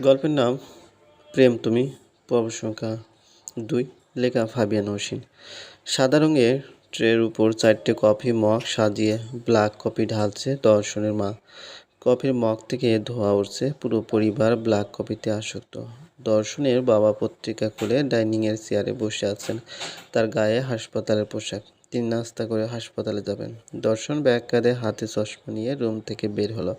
গল্পের নাম প্রেম তুমি, পর্ব সংখ্যা দুই, লেখা ফাবিয়ান হোসেন। সাদা রঙের ট্রের উপর চারটে কফি মগ সাজিয়ে ব্ল্যাক কফি ঢালছে দর্শনের মা। কফির মগ থেকে ধোয়া উঠছে পুরো পরিবার ব্ল্যাক কফিতে আসক্ত। দর্শনের বাবা পত্রিকা খুলে ডাইনিংয়ের চেয়ারে বসে আছেন, তার গায়ে হাসপাতালের পোশাক। তিনি নাস্তা করে হাসপাতালে যাবেন। দর্শন কাঁধে হাতে চশমা নিয়ে রুম থেকে বের হলো।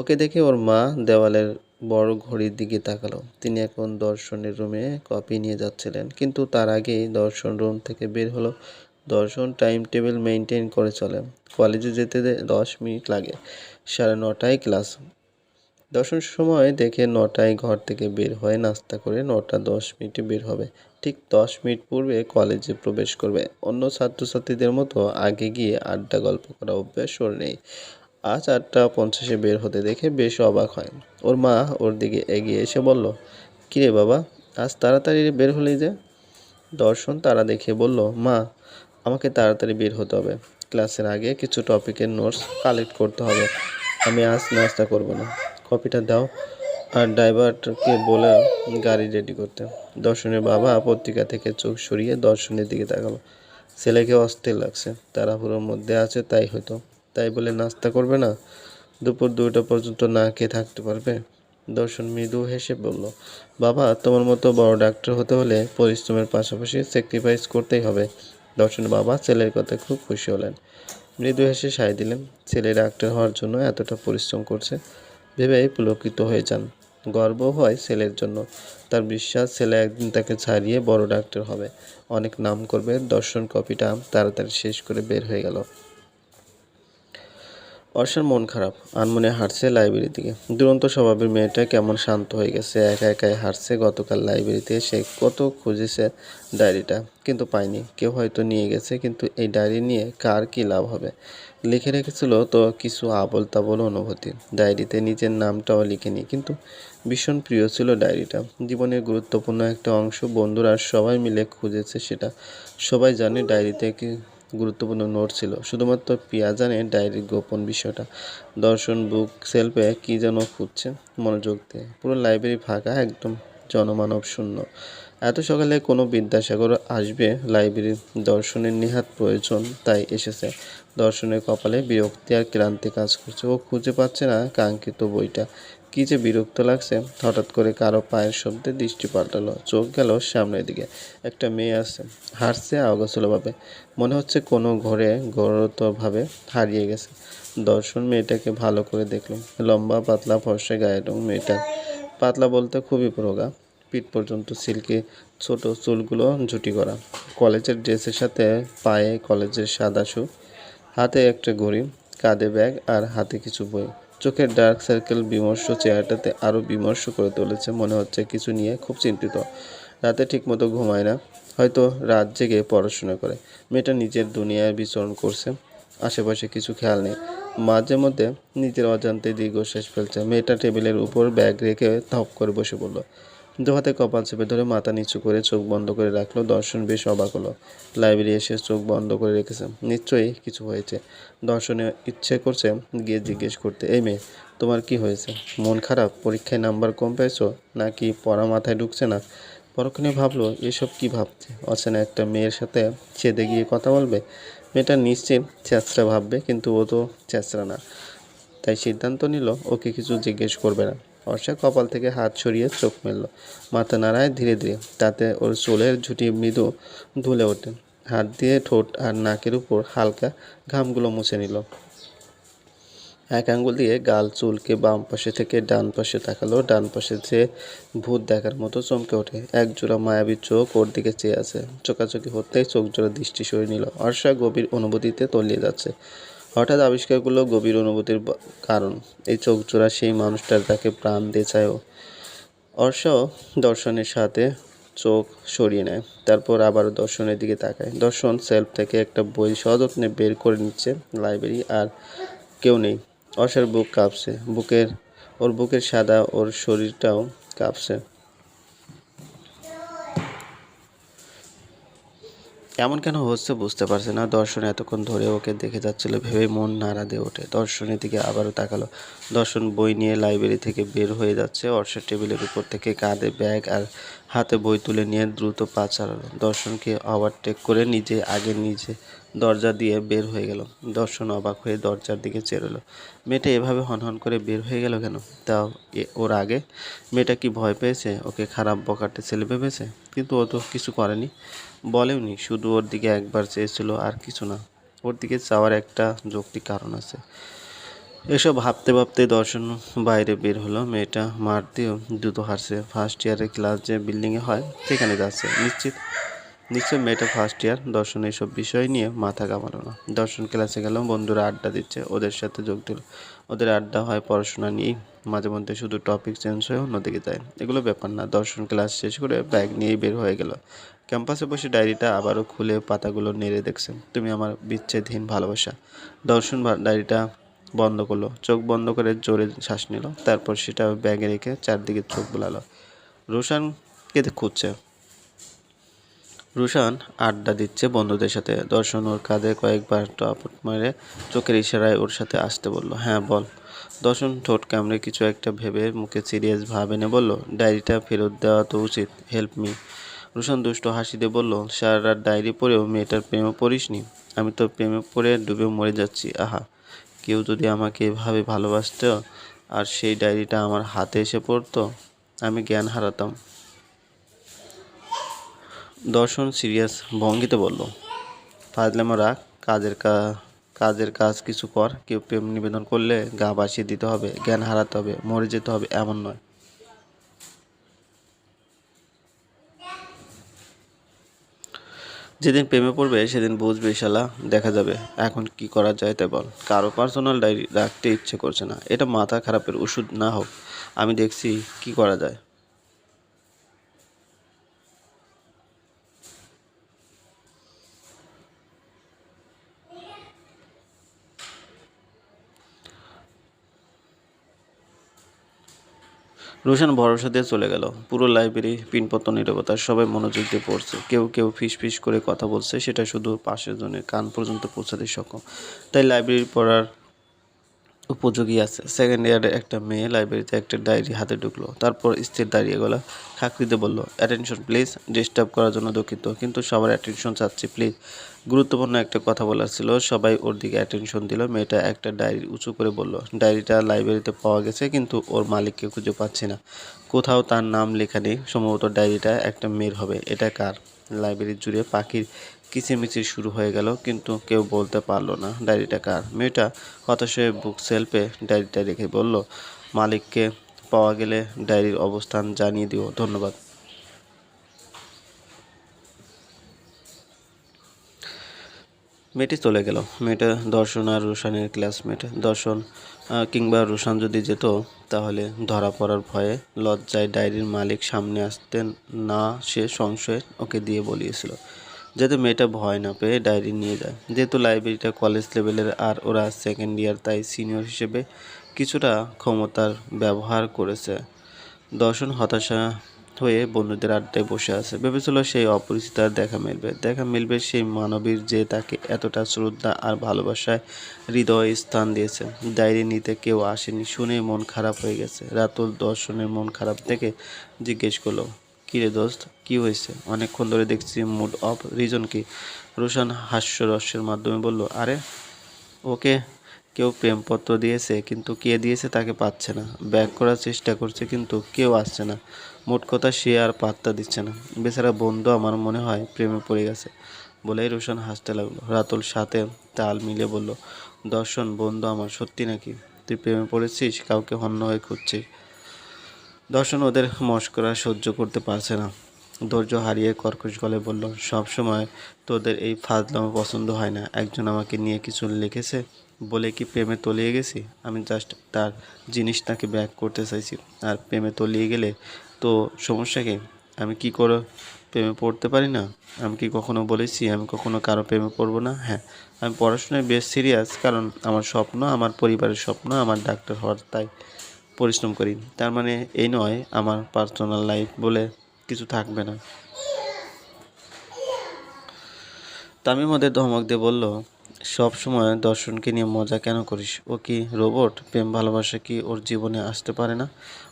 ওকে দেখে ওর মা দেওয়ালের বড় ঘড়ির দিকে তাকালো। তিনি এখন দর্শনের রুমে কপি নিয়ে যাচ্ছিলেন, কিন্তু তার আগেই দর্শন রুম থেকে বের হলো। দর্শন টাইম টেবিল মেনটেন করে চলে। কলেজে যেতে দশ মিনিট লাগে, সাড়ে নটায় ক্লাস দর্শন সময় দেখে নটায় ঘর থেকে বের হয়ে নাস্তা করে নটা দশ মিনিটে বের হবে। ঠিক দশ মিনিট পূর্বে কলেজে প্রবেশ করবে। অন্য ছাত্রছাত্রীদের মতো আগে গিয়ে আড্ডা গল্প করা অভ্যাস ওর নেই। আজ আটটা পঞ্চাশে বের হতে দেখে বেশ অবাক হয়। ওর মা ওর দিকে এগিয়ে এসে বলল, কিরে বাবা, আজ তাড়াতাড়ি বের হলেই যে? দর্শন তারা দেখে বলল, মা, আমাকে তাড়াতাড়ি বের হতে হবে। ক্লাসের আগে কিছু টপিকের নোটস কালেক্ট করতে হবে। আমি আজ নাস্তা করব না। কপিটা দাও আর ড্রাইভারকে বলে গাড়ি রেডি করতে। দর্শনের বাবা পত্রিকা থেকে চোখ সরিয়ে দর্শনের দিকে তাকালো। ছেলেকে অস্থির লাগছে। তাড়াহুড়োর মধ্যে আছে, তাই হয়তো। তাই বলে নাস্তা করবে না? দুপুর দুইটা পর্যন্ত না খেয়ে থাকতে পারবে? দর্শন মৃদু হেসে বলল, বাবা, তোমার মতো বড় ডাক্তার হতে হলে পরিশ্রমের পাশাপাশি স্যাক্রিফাইস করতেই হবে। দর্শন বাবা ছেলের কথা খুব খুশি হলেন। মৃদু হেসে সায় দিলেন, ছেলে ডাক্তার হওয়ার জন্য এতটা পরিশ্রম করছে ভেবেই পুলকিত হয়ে যান। গর্ব হয় ছেলের জন্য। তার বিশ্বাস, ছেলে একদিন তাকে ছাড়িয়ে বড় ডাক্তার হবে। অনেক নাম করবে, দর্শন কপিটা তাড়াতাড়ি শেষ করে বের হয়ে গেল। অর্ষার মন খারাপ। আনমনে হাঁটছে লাইব্রেরির দিকে। দুরন্ত স্বভাবের মেয়েটা কেমন শান্ত হয়ে গেছে, একা একাই হাঁটছে। গতকাল লাইব্রেরিতে সে কত খুঁজেছে ডায়েরিটা, কিন্তু পায়নি। কেউ হয়তো নিয়ে গেছে, কিন্তু এই ডায়েরি নিয়ে কার কী লাভ হবে? লিখে রেখেছিল তো কিছু আবল তাবল অনুভূতি। ডায়েরিতে নিজের নামটাও লিখেনি, কিন্তু ভীষণ প্রিয় ছিল ডায়েরিটা। জীবনের গুরুত্বপূর্ণ একটা অংশ বন্ধুরা সবাই মিলে খুঁজেছে সেটা। সবাই জানে ডায়েরিতে গুরুত্বপূর্ণ নোট ছিল। শুধুমাত্র পিয়া জানে ডায়েরির গোপন বিষয়টা। দর্শন বুক সেলফে কী যেন খুঁজছে মনোযোগ দিয়ে। পুরো লাইব্রেরি ফাঁকা, একদম জনমানব শূন্য। এত সকালে কোনো বিদ্যাসাগর আসবে? লাইব্রেরির দর্শনের নিহাত প্রয়োজন, তাই এসেছে। দর্শনের কপালে বিরক্তি আর ক্লান্তি কাজ করছে। ও খুঁজে পাচ্ছে না কাঙ্ক্ষিত বইটা। কি যে বিরক্ত লাগছে। হঠাৎ করে কারও পায়ের শব্দে দৃষ্টি পাল্টালো। চোখ গেল সামনের দিকে। একটা মেয়ে আসছে। হাঁটছে আগাছলভাবে মনে হচ্ছে কোনো ঘরে গড়তভাবে হারিয়ে গেছে। দর্শন মেয়েটাকে ভালো করে দেখল। লম্বা, পাতলা, ফর্সা গায়ের রং মেয়েটা পাতলা বলতে খুবই প্রোগা পিঠ পর্যন্ত সিল্কি ছোট চুলগুলো ঝুটি করা। কলেজের ড্রেসের সাথে পায়ে কলেজের সাদা শু হাতে একটা ঘড়ি, কাঁধে ব্যাগ আর হাতে কিছু বই। চোখের ডার্ক সার্কেল বিমর্ষ চেহারাটাতে আরও বিমর্ষ করে তুলেছে মনে হচ্ছে কিছু নিয়ে খুব চিন্তিত। রাতে ঠিকমতো ঘুমায় না, হয়তো রাত জেগে পড়াশোনা করে। মেয়েটা নিজের দুনিয়ায় বিচরণ করছে, আশেপাশে কিছু খেয়াল নেই। মাঝে মধ্যে নিজের অজান্তে দীর্ঘশ্বাস ফেলছে। মেয়েটা টেবিলের উপর ব্যাগ রেখে ধপ করে বসে পড়ল। হাতে কপাল চেপে ধরে মাথা নিচু করে চোখ বন্ধ করে রাখল। দর্শন বেশ অবাক হলো। লাইব্রেরি এসে চোখ বন্ধ করে রেখেছে। নিশ্চয়ই কিছু হয়েছে। দর্শনে ইচ্ছে করছে গিয়ে জিজ্ঞেস করতে, এই মেয়ে, তোমার কি হয়েছে? মন খারাপ? পরীক্ষায় নাম্বার কম পেয়েছ? নাকি পড়া মাথায় ঢুকছে না? পরক্ষণে ভাবলো, এসব কি ভাবছে? অচেনা একটা মেয়ের সাথে ছেদে গিয়ে কথা বলবে? মেয়েটা নিশ্চিত ছেঁচড়া ভাববে, কিন্তু ও তো ছেঁচড়া না। তাই সিদ্ধান্ত নিল, ওকে কিছু জিজ্ঞেস করবে না। অর্ষা কপাল থেকে হাত সরিয়ে চোখ মেলল। মাথা নাড়ায় ধীরে ধীরে, তাতে ওর চুলের ঝুঁটি মৃদু ধুলে ওঠে। হাত দিয়ে ঠোঁট আর নাকের উপর হালকা ঘামগুলো মুছে নিল। এক আঙ্গুল দিয়ে গাল চুলকে বাম পাশে থেকে ডান পাশে তাকালো। ডান পাশে যে ভূত দেখার মতো চমকে ওঠে। এক জোড়া মায়াবী চোখ ওর দিকে চেয়ে আছে। চোকাচোকি হতেই চোখ জোড়া দৃষ্টি সরিয়ে নিল। অর্ষা গভীর অনুভূতিতে তলিয়ে যাচ্ছে। হঠাৎ আবিষ্কারগুলো গভীর অনুভূতির কারণ। এই চোখ জোড়া সেই মানুষটার তাকে প্রাণ দিয়ে চায়ও অর্ষাও দর্শনের সাথে চোখ সরিয়ে নেয়। তারপর আবার দর্শনের দিকে তাকায়। দর্শন সেলফ থেকে একটা বই সযত্নে বের করে নিচ্ছে লাইব্রেরি আর কেউ নেই। অর্ষার বুক কাঁপছে। বুকের ওর বুকের সাদা ওর শরীরটাও কাঁপছে। এমন কেন হচ্ছে বুঝতে পারছে না। দর্শন এতক্ষণ ধরে ওকে দেখে যাচ্ছিল ভেবে মন নাড়া দিয়ে ওঠে। দর্শনের দিকে আবারও তাকালো। দর্শন বই নিয়ে লাইব্রেরি থেকে বের হয়ে যাচ্ছে। অর্ষের টেবিলের উপর থেকে কাঁধে ব্যাগ আর হাতে বই তুলে নিয়ে দ্রুত পা চালালো। দর্শনকে ওভারটেক করে নিজে আগে নিজে দরজা দিয়ে বের হয়ে গেল। দর্শন অবাক হয়ে দরজার দিকে চেরোলো। মেয়েটা এভাবে হনহন করে বের হয়ে গেল কেন? তাও ওর আগে? মেয়েটা কি ভয় পেয়েছে? ওকে খারাপ বকাটে ছেলে ভেবেছে? কিন্তু ও তো কিছু করেনি। বলেওনি, শুধু ওর দিকে একবার চেয়েছিল আর কিছু না। ওর দিকে চাওয়ার একটা যৌক্তিক কারণ আছে। এসব ভাবতে ভাবতে দর্শন বাইরে বের হলো। মেয়েটা মাঠ দিয়েও দ্রুত হারছে ফার্স্ট ইয়ারের ক্লাস যে বিল্ডিংয়ে হয়, সেখানে যাচ্ছে। নিশ্চিত, নিশ্চয় মেয়েটা ফার্স্ট ইয়ার দর্শন এইসব বিষয় নিয়ে মাথা কামালো না। দর্শন ক্লাসে গেল, বন্ধুরা আড্ডা দিচ্ছে। ওদের সাথে যোগ দিল। ওদের আড্ডা হয়, পড়াশোনা নিয়েই। মাঝে মধ্যে শুধু টপিক চেঞ্জ হয়ে, অন্যদিকে যায়। এগুলো ব্যাপার না, দর্শন ক্লাস শেষ করে ব্যাগ নিয়েই বের হয়ে গেল। ক্যাম্পাসে বসে ডায়েরিটা আবারও খুলে পাতাগুলো নেড়ে দেখছেন। তুমি আমার বিচ্ছেদহীন ভালোবাসা। দর্শন ডায়েরিটা বন্ধ করল। চোখ বন্ধ করে জোরে শ্বাস নিল। তারপর সেটা ব্যাগে রেখে চারদিকে চোখ বোলালো। রোশান কেঁদে খুঁজছে। রুশান আড্ডা দিচ্ছে বন্ধুদের সাথে। দর্শন ওর কাঁধে কয়েকবার টপট মেরে চোখের ইশারায় ওর সাথে আসতে বলল হ্যাঁ বল। দর্শন ঠোঁট কামড়ে কিছু একটা ভেবে মুখে সিরিয়াস ভাব এনে বলল, ডায়েরিটা ফেরত দেওয়া তো উচিত, হেল্প মি। রুশান দুষ্ট হাসি দিয়ে বলল, সারা রাত ডায়েরি পড়েও মেয়েটার প্রেমে পড়িসনি। আমি তো প্রেমে পড়ে ডুবে মরে যাচ্ছি, আহা। কেউ যদি আমাকে এভাবে ভালোবাসত আর সেই ডায়েরিটা আমার হাতে এসে পড়তো, আমি জ্ঞান হারাতাম। দর্শন সিরিয়াস ভঙ্গিতে বলল, ফাজলামো রাখ কাজের কা, কাজের কাজ কিছু কর। কেউ প্রেম নিবেদন করলে গা বাসিয়ে দিতে হবে, জ্ঞান হারাতে হবে, মরে যেতে হবে এমন নয়। যেদিন প্রেমে পড়বে, সেদিন বুঝবে শালা, দেখা যাবে। এখন কি করা যায় তাই বল। কারও পার্সোনাল ডায়েরি রাখতে ইচ্ছে করছে না। এটা মাথা খারাপের ওষুধ না হোক, আমি দেখছি কি করা যায়। রোশন ভরসা দিয়ে চলে গেল। পুরো লাইব্রেরি, পিনপত্র নিরবতার সবাই মনোযোগ দিয়ে পড়ছে। কেউ কেউ ফিস ফিস করে কথা বলছে, সেটা শুধু পাশের জনের কান পর্যন্ত পৌঁছাতে সক্ষম। তাই লাইব্রেরি পড়ার উপযোগী আছে। সেকেন্ড ইয়ারে একটা মেয়ে লাইব্রেরিতে একটা ডায়েরি হাতে ঢুকলো। তারপর স্থির দাঁড়িয়ে গেলো। খাকরিতে বলল অ্যাটেনশন প্লিজ ডিস্টার্ব করার জন্য দুঃখিত, কিন্তু সবার অ্যাটেনশন চাচ্ছি প্লিজ গুরুত্বপূর্ণ একটা কথা বলার ছিল। সবাই ওর দিকে অ্যাটেনশন দিল। মেয়েটা একটা ডায়েরি উঁচু করে বলল ডায়েরিটা লাইব্রেরিতে পাওয়া গেছে, কিন্তু ওর মালিককে খুঁজে পাচ্ছি না। কোথাও তার নাম লেখা নেই। সম্ভবত ডায়েরিটা একটা মেয়ের হবে। এটা কার? লাইব্রেরি জুড়ে পাখির কিচিরমিচির শুরু হয়ে গেল, কিন্তু কেউ বলতে পারল না ডায়েরিটা কার। মেয়েটা হতাশ হয়ে বুক সেলফে ডায়েরিটা রেখে বলল, মালিককে পাওয়া গেলে ডায়েরির অবস্থান জানিয়ে দিও, ধন্যবাদ। মেয়েটি চলে গেল। মেয়েটা দর্শন আর রোশানের ক্লাসমেট। দর্শন কিংবা রোশান যদি যেত, তাহলে ধরা পড়ার ভয়ে লজ্জায় ডায়েরির মালিক সামনে আসতেন না, সে সংশয়ে ওকে দিয়ে বলিয়েছিল। যাতে মেয়েটা ভয় না পেয়ে ডায়েরি নিয়ে যায়। যেহেতু লাইব্রেরিটা কলেজ লেভেলের আর ওরা সেকেন্ড ইয়ার তাই সিনিয়র হিসেবে কিছুটা ক্ষমতার ব্যবহার করেছে। দর্শন হতাশা হয়ে বন্ধুদের আড্ডায় বসে আছে। ভেবেছিল সেই অপরিচিত আর দেখা মিলবে। দেখা মিলবে সেই মানবীর যে তাকে এতটা শ্রদ্ধা আর ভালোবাসায় হৃদয়ে স্থান দিয়েছে। ডায়েরি নিতে কেউ আসেনি শুনে মন খারাপ হয়ে গেছে। রাতুল দর্শনের মন খারাপ দেখে জিজ্ঞেস করল কী রে দোস্ত, কী হয়েছে? অনেকক্ষণ ধরে দেখছি মুড অফ রিজন কি? রোশান হাস্যরস্যের মাধ্যমে বলল, আরে, ওকে কেউ প্রেমপত্র দিয়েছে, কিন্তু কে দিয়েছে তাকে পাচ্ছে না। ব্যাক করার চেষ্টা করছে, কিন্তু কেউ আসছে না। মোট কথা সে আর পাত্তা দিচ্ছে না। বেচারা বন্ধু আমার মনে হয় প্রেমে পড়ে গেছে। বলেই রোশন হাসতে লাগল। রাতুল সাথে তাল মিলে বলল, দর্শন, বন্ধু আমার, সত্যি নাকি? তুই প্রেমে পড়েছিস, কাউকে হন্য হয়ে খুঁজছিস। দর্শন ওদের মস্করা সহ্য করতে পারছে না। ধৈর্য হারিয়ে কর্কশ গলে বলল, সব সময় তোদের এই ফাজলামো পছন্দ হয় না। একজন আমাকে নিয়ে কিছু লিখেছে বলে কি প্রেমে তলিয়ে গেছি? আমি জাস্ট তার জিনিস তাকে ব্যাক করতে চাইছি। আর প্রেমে তলিয়ে গেলে তো সমস্যা কি? আমি কি করে প্রেমে পড়তে পারি না? আমি কি কখনো বলেছি আমি কখনো কারও প্রেমে পড়ব না? হ্যাঁ আমি পড়াশোনায় বেশ সিরিয়াস কারণ আমার স্বপ্ন, আমার পরিবারের স্বপ্ন, আমার ডাক্তার হওয়ার তাই। পরিশ্রম করি। তার মানে এই নয়, আমার পার্সোনাল লাইফ বলে কিছু থাকবে না। তামিম ওদের ধমক দিয়ে বলল, সব সময় দর্শনকে নিয়ে মজা কেন করিস? ও কি রোবট প্রেম ভালোবাসা কি ওর জীবনে আসতে পারে না?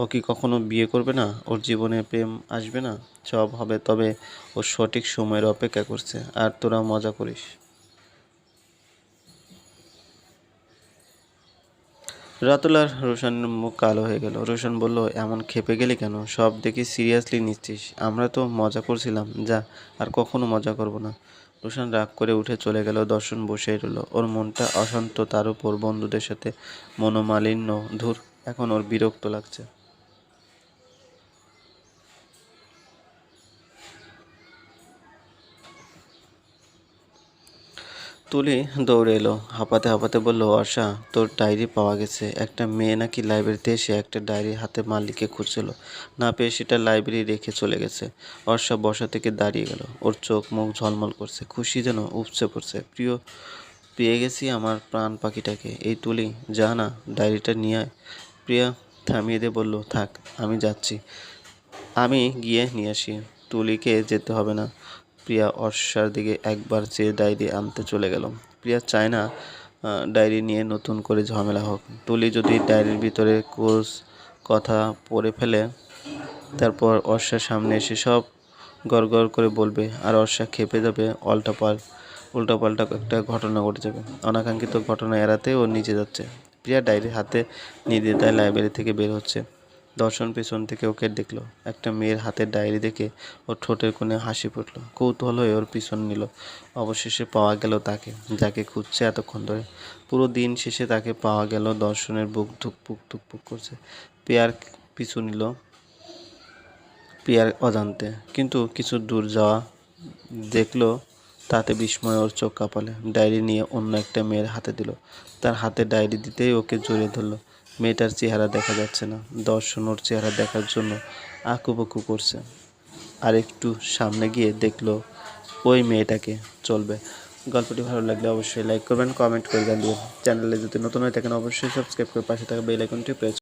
ও কি কখনো বিয়ে করবে না? ওর জীবনে প্রেম আসবে না? সব হবে, তবে ও সঠিক সময়ের অপেক্ষা করছে। আর তোরা মজা করিস। রাতুল আর মুখ কালো হয়ে গেল। রোশন বলল, এমন খেপে গেলি কেন? সব দেখি সিরিয়াসলি নিচ্ছিস। আমরা তো মজা করছিলাম। যা, আর কখনো মজা করব না। রোশন রাগ করে উঠে চলে গেল, দর্শন বসে রইল। ওর মনটা অশান্ত, তার উপর বন্ধুদের সাথে মনোমালিন্য। ধুর, এখন ওর বিরক্ত লাগছে। তুলি দৌড়ে এলো। হাঁপাতে হাঁপাতে বলল, আশা, তোর ডায়েরি পাওয়া গেছে। একটা মেয়ে নাকি লাইব্রেরিতে এসে একটা ডায়েরি হাতে মালিককে খুঁজছিল। না পেয়ে সেটা লাইব্রেরি রেখে চলে গেছে। অর্ষা বসা থেকে দাঁড়িয়ে গেল। ওর চোখ মুখ ঝলমল করছে। খুশি যেন উপচে পড়ছে। প্রিয়, পেয়ে গেছি আমার প্রাণ পাখিটাকে। এই তুলি, যা না, ডায়েরিটা নিয়ে প্রিয়া থামিয়ে দিয়ে বলল, থাক, আমি যাচ্ছি। আমি গিয়ে নিয়ে আসি। তুলিকে যেতে হবে না। প্রিয়া অর্ষার দিকে একবার চেয়ে ডায়েরি আনতে চলে গেল প্রিয়া চায় না ডায়েরি নিয়ে নতুন করে ঝামেলা হোক। তুলি যদি ডায়েরির ভিতরে কোর্স কথা পড়ে ফেলে, তারপর অর্ষার সামনে এসে সব গড়গড় করে বলবে, আর অর্ষা খেপে যাবে অল্টাপাল উল্টাপাল্টা একটা ঘটনা ঘটে যাবে। অনাকাঙ্ক্ষিত ঘটনা এড়াতে ও নিচে যাচ্ছে। প্রিয়া ডায়েরি হাতে নির্দ্বিধায় লাইব্রেরি থেকে বের হচ্ছে। দর্শন পেছন থেকে ওকে দেখল। একটা মেয়ের হাতে ডায়েরি দেখে ওর ঠোঁটের কোণে হাসি ফুটলো। কৌতূহল হয়ে ওর পিছন নিল। অবশেষে পাওয়া গেল তাকে, যাকে খুঁজছে এতক্ষণ ধরে। পুরো দিন শেষে তাকে পাওয়া গেল দর্শনের বুক ধুকপুক ধুকপুক করছে। পেয়ার পিছু নিল প্রিয়ার অজান্তে। কিন্তু কিছু দূর যাওয়া দেখল, তাতে বিস্ময় ওর চোখ কাঁপালে। ডায়েরি নিয়ে অন্য একটা মেয়ের হাতে দিল। তার হাতে ডায়েরি দিতেই ওকে জড়িয়ে ধরলো। মেয়েটার চেহারা দেখা যাচ্ছে না। দর্শন ওর চেহারা দেখার জন্য আঁকুবকু করছে। আর একটু সামনে গিয়ে দেখল ওই মেয়েটাকে চলবে। গল্পটি ভালো লাগলে অবশ্যই লাইক করবেন কমেন্ট করে জানিয়ে চ্যানেলে যদি নতুন হয়ে থাকেন, অবশ্যই সাবস্ক্রাইব করে পাশে থাকা বেল আইকনটি প্রেস